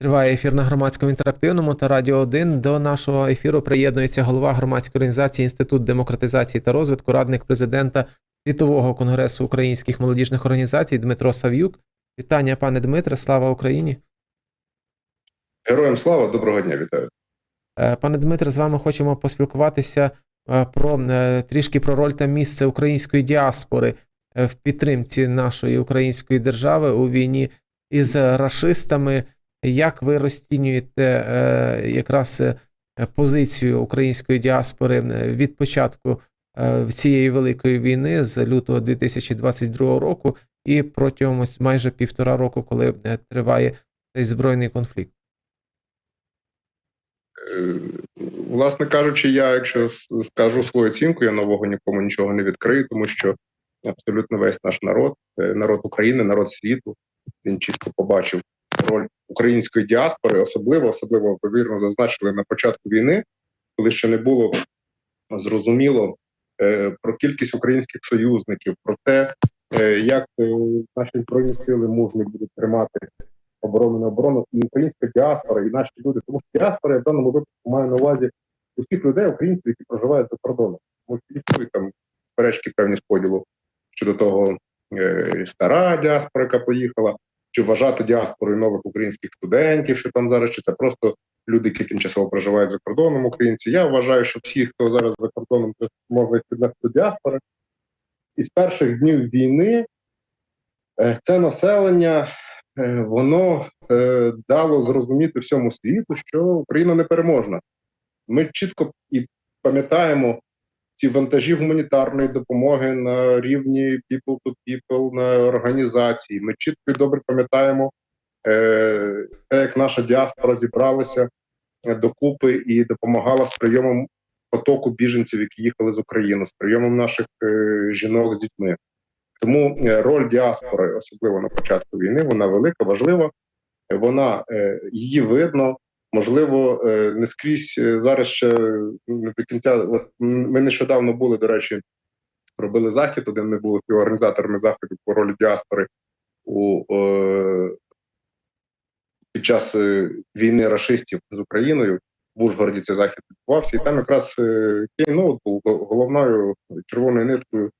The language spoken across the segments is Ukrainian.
Триває ефір на громадському інтерактивному та Радіо 1. До нашого ефіру приєднується голова громадської організації Інститут демократизації та розвитку, радник президента Світового конгресу українських молодіжних організацій Дмитро Сав'юк. Вітання, пане Дмитре, слава Україні! Героям слава, доброго дня, вітаю. Е, Пане Дмитре, з вами хочемо поспілкуватися е, про е, трішки про роль та місце української діаспори в підтримці нашої української держави у війні із рашистами. Як ви розцінюєте е, якраз е, позицію української діаспори е, від початку е, цієї великої війни з лютого 2022 року і протягом ось майже півтора року, коли е, триває цей збройний конфлікт? Власне кажучи, я, якщо скажу свою оцінку, я нового нікому нічого не відкрию, тому що абсолютно весь наш народ, народ України, народ світу, він чітко побачив роль української діаспори, особливо, особливо ви вірно зазначили на початку війни, коли ще не було зрозуміло е, про кількість українських союзників, про те, е, як е, наші збройні сили мужні будуть тримати оборону на оборону, і українська діаспора, і наші люди. Тому що діаспора я в даному випадку маю на увазі усіх людей, українців, які проживають за кордоном. Тому що існують там перечки певні з поділу щодо того, стара діаспора, яка поїхала, чи вважати діаспорою нових українських студентів, що там зараз, чи це просто люди, які тимчасово проживають за кордоном, українці. Я вважаю, що всі, хто зараз за кордоном, можна їх віднести до діаспори. І з перших днів війни е, це населення е, воно е, дало зрозуміти всьому світу, що Україна не переможна. Ми чітко і пам'ятаємо ці вантажі гуманітарної допомоги на рівні people to people, на організації. Ми чітко і добре пам'ятаємо е, те, як наша діаспора зібралася докупи і допомагала з прийомом потоку біженців, які їхали з України, з прийомом наших е, жінок з дітьми. Тому е, роль діаспори, особливо на початку війни, вона велика, важлива. Вона її видно. Можливо, е, не скрізь е, зараз ще не до кінця. Ми нещодавно були, до речі, робили захід. Один ми були співорганізаторами заходу по ролі діаспори у е, під час е, війни рашистів з Україною. В Ужгороді цей захід відбувався, і там якраз Кейноут був головною червоною ниткою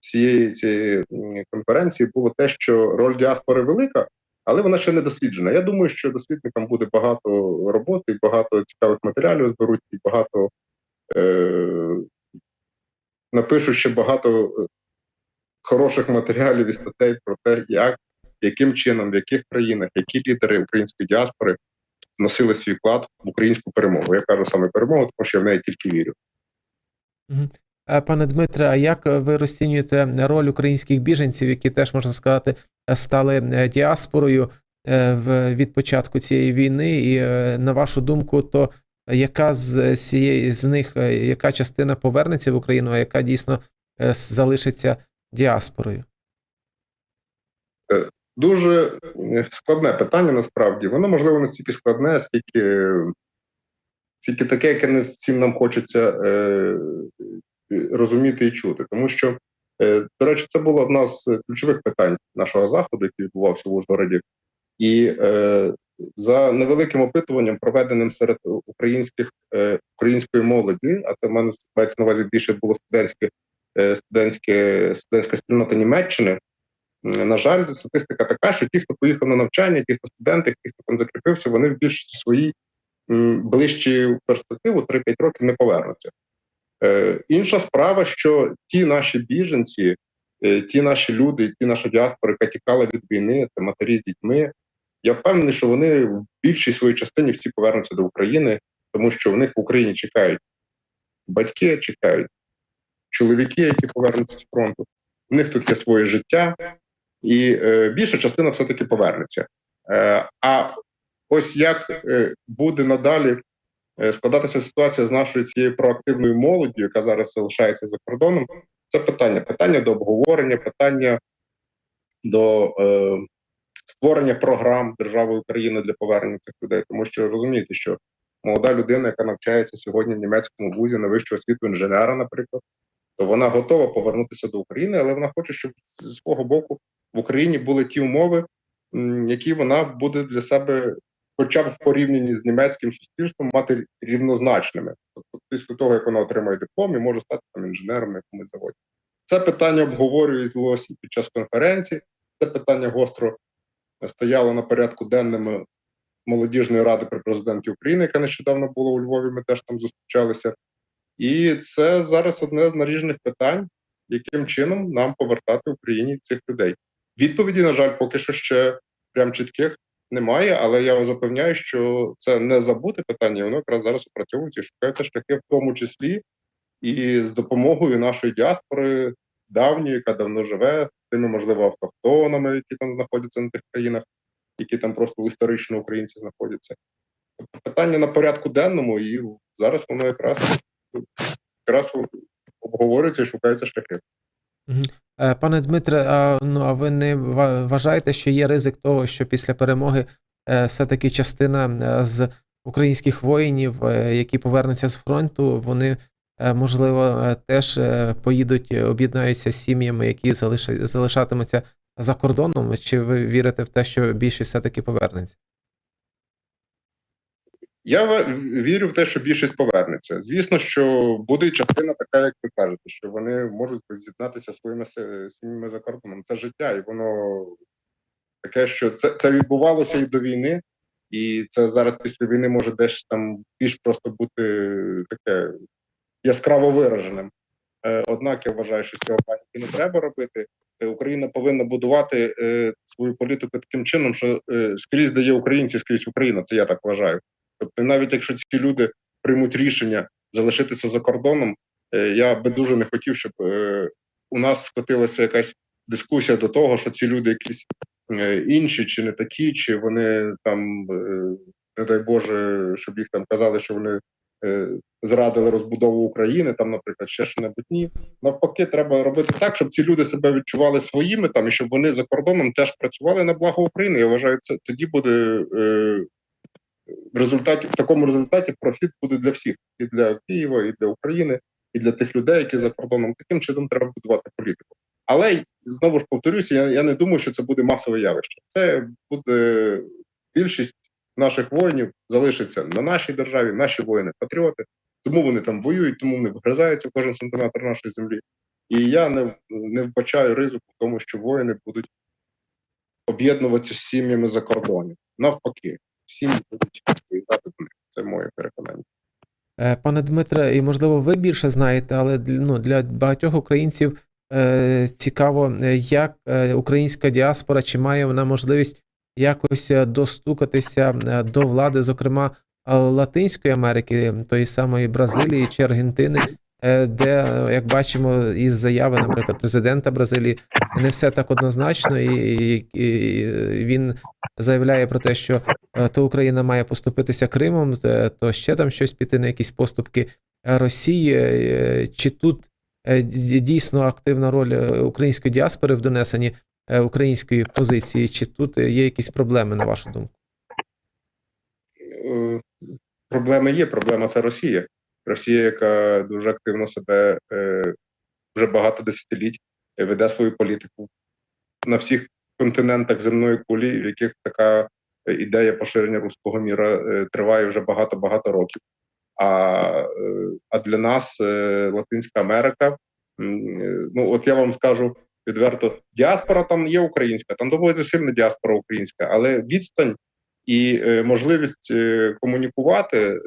цієї цієї конференції було те, що роль діаспори велика, але вона ще не досліджена. Я думаю, що дослідникам буде багато роботи, багато цікавих матеріалів зберуть, і багато е, напишуть ще багато е, хороших матеріалів і статей про те, як, яким чином, в яких країнах, які лідери української діаспори носили свій вклад в українську перемогу. Я кажу саме перемогу, тому що я в неї тільки вірю. Е, Пане Дмитре, а як ви розцінюєте роль українських біженців, які теж можна сказати стали е, діаспорою е, від початку цієї війни? І е, на вашу думку, то яка з цієї з них, е, яка частина повернеться в Україну, а яка дійсно е, залишиться діаспорою? Дуже е, складне питання насправді. Воно можливо не стільки складне, скільки, скільки таке, яке не всім нам хочеться е, е, розуміти і чути. Тому що, е, до речі, це була одна з ключових питань нашого заходу, який відбувався в Ужгороді. І е, за невеликим опитуванням, проведеним серед українських е, української молоді, а це в мене мається на увазі більше було студентське, студентське студентська спільнота Німеччини. На жаль, статистика така, що ті, хто поїхав на навчання, ті, хто студенти, ті, хто там закріпився, вони в більшості своїй ближчі перспективу 3-5 років не повернуться. Е, інша справа, що ті наші біженці, е, ті наші люди, ті наша діаспора, яка тікала від війни, це матері з дітьми. Я впевнений, що вони в більшій своїй частині всі повернуться до України, тому що в них в Україні чекають батьки, чекають чоловіки, які повернуться з фронту. В них тут є своє життя, і е, більша частина все-таки повернеться. Е, а ось як е, буде надалі складатися ситуація з нашою цією проактивною молоддю, яка зараз залишається за кордоном, це питання. Питання до обговорення, питання до е, створення програм держави України для повернення цих людей. Тому що розумієте, що молода людина, яка навчається сьогодні в німецькому вузі на вищу освіту інженера, наприклад, то вона готова повернутися до України, але вона хоче, щоб з свого боку в Україні були ті умови, які вона буде для себе хоча б в порівнянні з німецьким суспільством, мати рівнозначними. Тобто, після того, як вона отримає диплом, і може стати там інженером на якомусь заводі. Це питання обговорювалося під час конференції. Це питання гостро стояло на порядку денному молодіжної ради при президенті України, яка нещодавно була у Львові. Ми теж там зустрічалися. І це зараз одне з наріжних питань, яким чином нам повертати Україні цих людей. Відповіді, на жаль, поки що ще прям чітких немає, але я вас запевняю, що це не забуте питання, воно якраз зараз опрацьовується і шукаються шляхи, в тому числі і з допомогою нашої діаспори давньої, яка давно живе, тими, можливо, автохтонами, які там знаходяться на тих країнах, які там просто історично українці знаходяться. Тобто питання на порядку денному, і зараз воно якраз якраз обговорюється і шукаються шляхи. Е, Пане Дмитре, а, ну, а ви не вважаєте, що є ризик того, що після перемоги е, все-таки частина е, з українських воїнів, які повернуться з фронту, вони, можливо, теж поїдуть, об'єднаються з сім'ями, які залиша- залишатимуться за кордоном? Чи ви вірите в те, що більшість все-таки повернеться? Я вірю в те, що більшість повернеться. Звісно, що буде частина така, як ви кажете, що вони можуть з'єднатися своїми сім'ями за кордоном. Це життя, і воно таке, що це, це відбувалося і до війни, і це зараз після війни може десь там більш просто бути таке яскраво вираженим. Е, Однак я вважаю, що цього паніки не треба робити. Е, Україна повинна будувати е, свою політику таким чином, що скрізь де є українці, скрізь Україна. Це я так вважаю. Тобто, навіть якщо ці люди приймуть рішення залишитися за кордоном, е, я би дуже не хотів, щоб е, у нас скотилася якась дискусія до того, що ці люди якісь е, інші, чи не такі, чи вони там, не дай Боже, щоб їх там казали, що вони зрадили розбудову України, там, наприклад, ще що небудь ні. Навпаки, треба робити так, щоб ці люди себе відчували своїми там, і щоб вони за кордоном теж працювали на благо України. Я вважаю, це тоді буде. В результаті в такому результаті профіт буде для всіх і для Києва, і для України, і для тих людей, які за кордоном. Таким чином треба будувати політику. Але знову ж повторюся, я, я не думаю, що це буде масове явище. Це буде більшість наших воїнів залишиться на нашій державі, наші воїни, патріоти. Тому вони там воюють, тому вони вгризаються в кожен сантиметр нашої землі. І я не, не вбачаю ризику в тому, що воїни будуть об'єднуватися з сім'ями за кордоном. Навпаки, сім'ї будуть відповідати до них. Це моє переконання. Е, Пане Дмитре, і можливо, ви більше знаєте, але ну, для багатьох українців е, цікаво, е, як е, українська діаспора, чи має вона можливість якось достукатися до влади, зокрема Латинської Америки, тої самої Бразилії чи Аргентини, де, е, як бачимо, із заяви, наприклад, президента Бразилії, не все так однозначно, і, і, він заявляє про те, що е, то Україна має поступитися Кримом, е, то ще там щось піти на якісь поступки Росії. Чи тут дійсно активна роль української діаспори в донесенні української позиції, чи тут є якісь проблеми, на вашу думку? Проблеми є. Проблема це Росія. Росія, яка дуже активно себе е, вже багато десятиліть е, веде свою політику на всіх континентах земної кулі, в яких така е, ідея поширення руського міра е, триває вже багато-багато років. А, е, а для нас е, Латинська Америка, е, ну от я вам скажу відверто, діаспора там є українська, там доволі сильна діаспора українська, але відстань і е, можливість е, комунікувати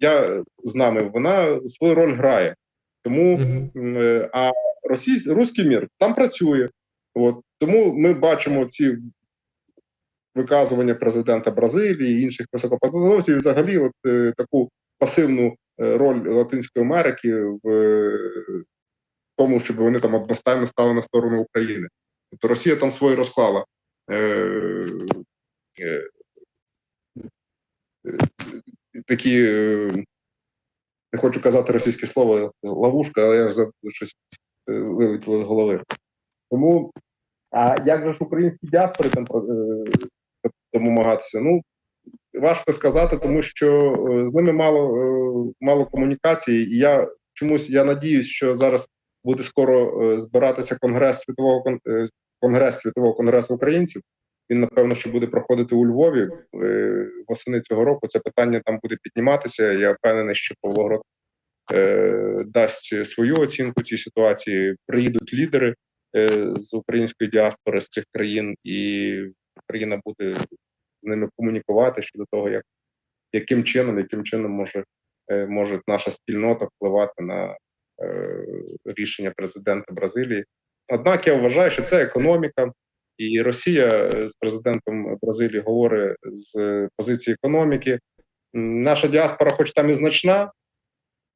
я з нами, вона свою роль грає. Тому е, а російсь, руський мір там працює. От тому ми бачимо ці виказування президента Бразилії і інших високопосадовців, і взагалі, от е, таку пасивну е, роль Латинської Америки в е, тому, щоб вони там одностайно стали на сторону України. Тобто Росія там своє розклала. Е, е, такі, е, не хочу казати російське слово, ловушка, але я ж щось е, вилетіло з голови. Тому, а як же ж українські діаспори там е, домагатися? Ну, важко сказати, тому що е, з ними мало, е, мало комунікації, і я чомусь я надіюсь, що зараз буде скоро е, збиратися конгрес світового е, конгрес світового конгресу українців, Він напевно, що буде проходити у Львові е, восени цього року. Це питання там буде підніматися. Я впевнений, що Павлоград е, дасть свою оцінку цій ситуації. Приїдуть лідери е, з української діаспори з цих країн, і Україна буде з ними комунікувати щодо того, як яким чином, яким чином може, може наша спільнота впливати на рішення президента Бразилії. Однак я вважаю, що це економіка, і Росія е, з президентом Бразилії говорить з позиції економіки. Наша діаспора, хоч там і значна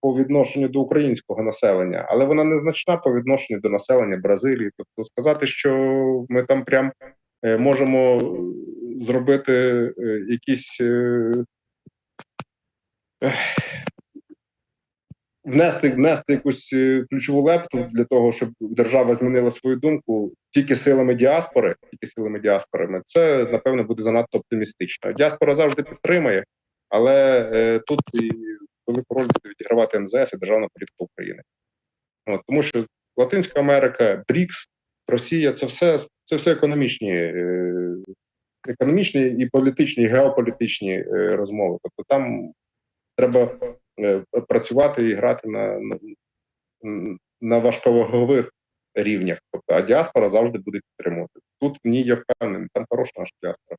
по відношенню до українського населення, але вона не значна по відношенню до населення Бразилії. Тобто сказати, що ми там прям е, можемо е, зробити якісь. Внести, внести якусь е, ключову лепту для того, щоб держава змінила свою думку тільки силами діаспори, тільки силами діаспори, це напевно буде занадто оптимістично. Діаспора завжди підтримує, але е, тут і велику роль буде відігравати МЗС і державна політика України. От, тому що Латинська Америка, БРІКС, Росія це все це все економічні, е, економічні і політичні, геополітичні е, розмови. Тобто там треба працювати і грати на, на, важковагових рівнях. Тобто, а діаспора завжди буде підтримувати. Тут в ній я впевнений, там хороша наша діаспора.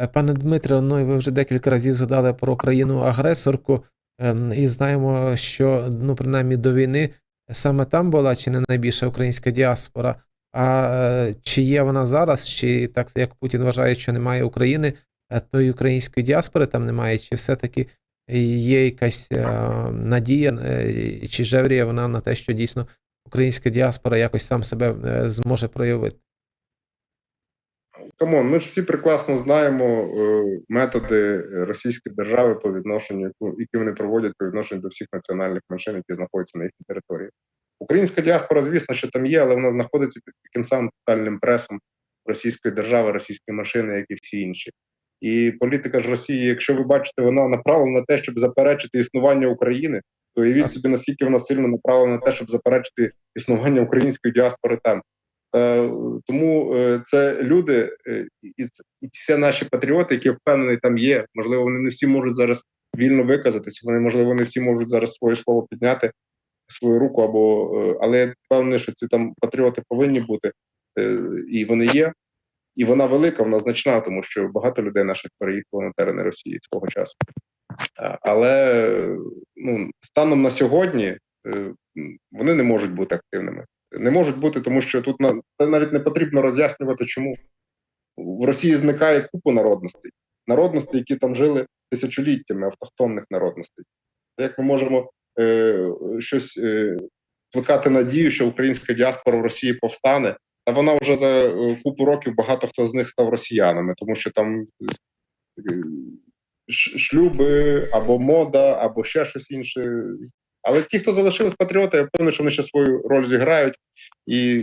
Е, Пане Дмитре, ну і ви вже декілька разів згадали про країну-агресорку, ем, і знаємо, що ну, принаймні до війни саме там була чи не найбільша українська діаспора. А е, чи є вона зараз, чи так як Путін вважає, що немає України, е, то й української діаспори там немає, чи все-таки є якась е, надія, е, чи жевріє вона на те, що дійсно українська діаспора якось сам себе е, зможе проявити? Камон, ми ж всі прекрасно знаємо методи Російської держави по відношенню, які вони проводять по відношенню до всіх національних меншин, які знаходяться на їхній території. Українська діаспора, звісно, що там є, але вона знаходиться під таким самим тотальним пресом російської держави, російської машини, як і всі інші. І політика ж Росії, якщо ви бачите, вона направлена на те, щоб заперечити існування України, то уявіть собі, наскільки вона сильно направлена на те, щоб заперечити існування української діаспори там. Е, Тому е, це люди, е, і це і всі наші патріоти, які впевнені там є. Можливо, вони не всі можуть зараз вільно виказатися. Вони можливо не всі можуть зараз своє слово підняти, свою руку або але я впевнений, що ці там патріоти повинні бути, е, і вони є. І вона велика, вона значна, тому що багато людей наших переїхало на терени Росії свого часу. Але ну, станом на сьогодні е, вони не можуть бути активними. Не можуть бути, тому що тут навіть не потрібно роз'яснювати, чому в Росії зникає купа народностей, народностей, які там жили тисячоліттями автохтонних народностей. Як ми можемо е, щось е, плекати надію, що українська діаспора в Росії повстане, та вона вже за е, купу років багато хто з них став росіянами, тому що там е, шлюби або мода, або ще щось інше. Але ті, хто залишились патріоти, я впевнений, що вони ще свою роль зіграють і,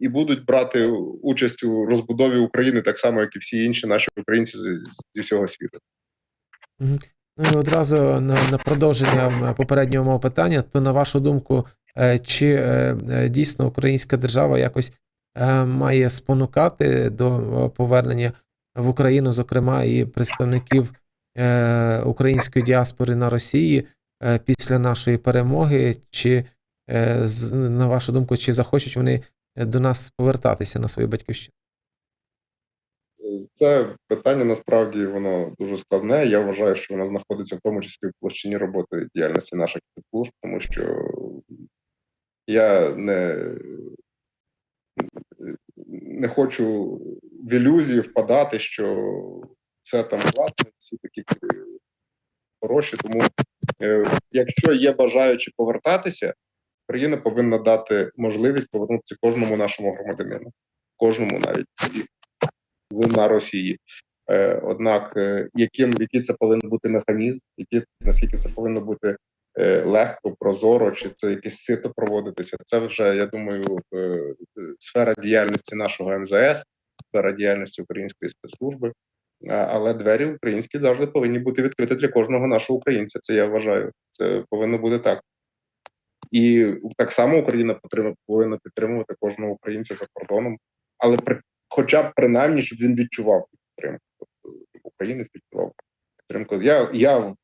і будуть брати участь у розбудові України так само, як і всі інші наші українці зі всього світу. Ну і одразу на, на продовження попереднього мого питання, то на вашу думку, е, чи дійсно українська держава якось має спонукати до е, повернення в Україну, зокрема, і представників е, української діаспори на Росії е, після нашої перемоги, чи е, на вашу думку, чи захочуть вони до нас повертатися на свою батьківщину? Це питання насправді воно дуже складне. Я вважаю, що воно знаходиться в тому числі в площині роботи діяльності наших спецслужб, тому що я не, не хочу в ілюзії впадати, що це там власне, всі такі хороші. Тому, е, якщо є бажаючі повертатися, країна повинна дати можливість повернутися кожному нашому громадянину, кожному навіть з на Росії. Е, однак, е, яким який це повинен бути механізм, які наскільки це повинно бути легко, прозоро, чи це якесь сито проводитися, це вже я думаю, е, е, сфера діяльності нашого МЗС, сфера діяльності української спецслужби. Але двері українські завжди повинні бути відкриті для кожного нашого українця. Це я вважаю. Це повинно бути так. І так само Україна повинна підтримувати кожного українця за кордоном, але при хоча б принаймні, щоб він відчував підтримку. Тобто щоб українець відчував підтримку. Я, я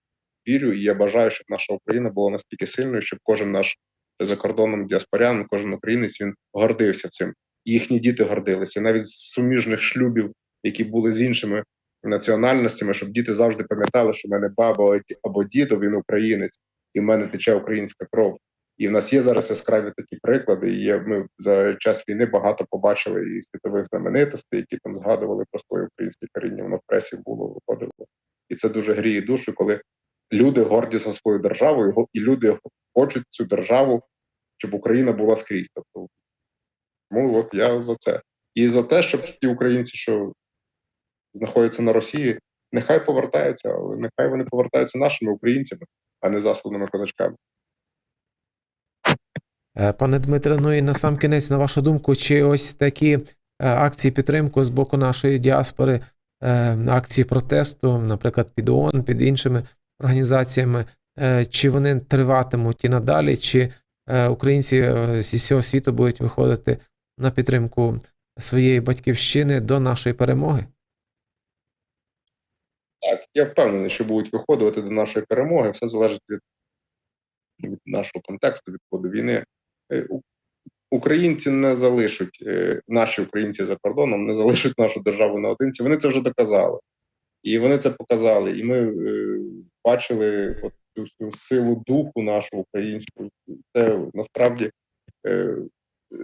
вірю і я бажаю, щоб наша Україна була настільки сильною, щоб кожен наш за кордоном діаспорян, кожен українець він гордився цим. І їхні діти гордилися. Навіть з суміжних шлюбів, які були з іншими національностями, щоб діти завжди пам'ятали, що в мене баба або дідо, він українець, і в мене тече українська кров. І в нас є зараз яскраві такі приклади. І ми за час війни багато побачили і світових знаменитостей, які там згадували про своє українське коріння. Воно в пресі було виходило. І це дуже гріє душу, коли люди горді за свою державу, і люди хочуть цю державу, щоб Україна була скрізь. Тобто, тому от я за це. І за те, щоб ті українці, що знаходяться на Росії, нехай повертаються, але нехай вони повертаються нашими українцями, а не засланими козачками. Е, Пане Дмитре, ну і на сам кінець, на вашу думку, чи ось такі е, акції підтримки з боку нашої діаспори, е, акції протесту, наприклад, під ООН, під іншими організаціями, е, чи вони триватимуть і надалі, чи е, українці е, зі всього світу будуть виходити на підтримку своєї батьківщини до нашої перемоги? Так, я впевнений, що будуть виходити до нашої перемоги. Все залежить від, від нашого контексту, від ходу війни. Українці не залишать, наші українці за кордоном не залишать нашу державу наодинці. Вони це вже доказали. І вони це показали. І ми бачили от цю всю силу духу нашу українську. Це насправді е,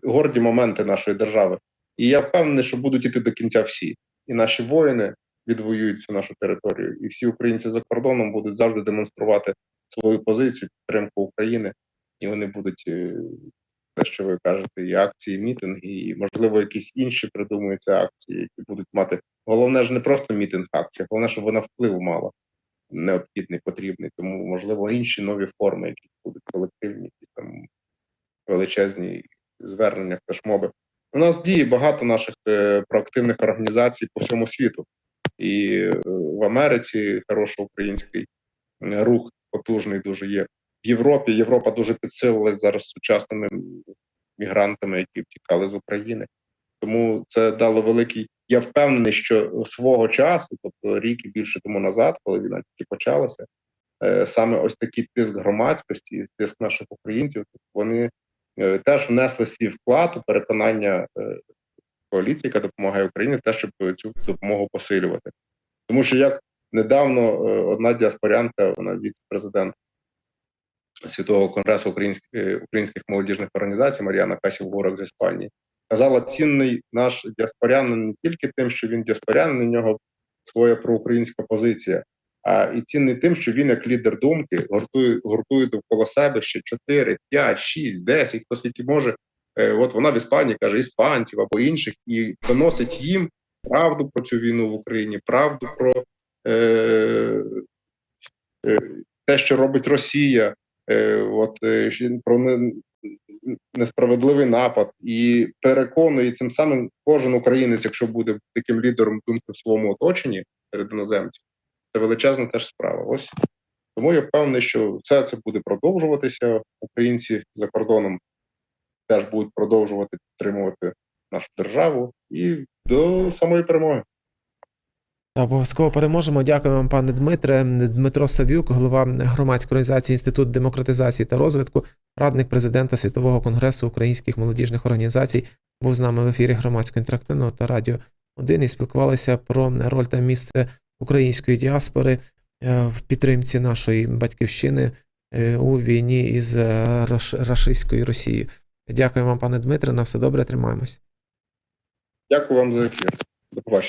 горді моменти нашої держави. І я впевнений, що будуть іти до кінця всі. І наші воїни відвоюють цю нашу територію, і всі українці за кордоном будуть завжди демонструвати свою позицію, підтримку України, і вони будуть е, те, що ви кажете, і акції, і мітинги, і можливо якісь інші придумуються акції, які будуть мати. Головне ж не просто мітинг акція, головне, щоб вона впливу мала необхідний, потрібний. Тому можливо інші нові форми, якісь будуть колективні, якісь там величезні звернення, флешмоби. У нас діє багато наших е, проактивних організацій по всьому світу і е, в Америці хороший український е, рух потужний дуже є. В Європі Європа дуже підсилилась зараз сучасними мігрантами, які втікали з України. Тому це дало великий. Я впевнений, що свого часу, тобто рік і більше тому назад, коли війна тільки почалася, е, саме ось такий тиск громадськості, тиск наших українців, вони е, теж внесли свій вклад у переконання е, коаліції, яка допомагає Україні, те, щоб цю допомогу посилювати. Тому що як недавно одна діаспорянка, вона віце-президент Світового конгресу українських, українських молодіжних організацій Мар'яна Касів Горок з Іспанії, казала, цінний наш діаспорянин не тільки тим, що він діаспорянин, у нього своя проукраїнська позиція, а і цінний тим, що він як лідер думки гуртує, гуртує довкола себе ще 4, 5, 6, 10, хто скільки може. Е, От вона в Іспанії каже іспанців або інших, і доносить їм правду про цю війну в Україні, правду про е, е, те, що робить Росія, е, от е, про несправедливий напад, і переконує цим самим кожен українець, якщо буде таким лідером думки в своєму оточенні серед іноземців, це величезна теж справа. Ось тому я впевнений, що все це буде продовжуватися. Українці за кордоном теж будуть продовжувати підтримувати нашу державу і до самої перемоги. Обов'язково переможемо. Дякую вам, пане Дмитре. Дмитро Савюк, голова громадської організації Інститут демократизації та розвитку, радник президента Світового конгресу українських молодіжних організацій, був з нами в ефірі громадського інтерактивного та радіо 1 і спілкувалися про роль та місце української діаспори е, в підтримці нашої батьківщини е, у війні із е, рашистською Росією. Дякую вам, пане Дмитре. На все добре, тримаємось. Дякую вам за ефір. До побачення.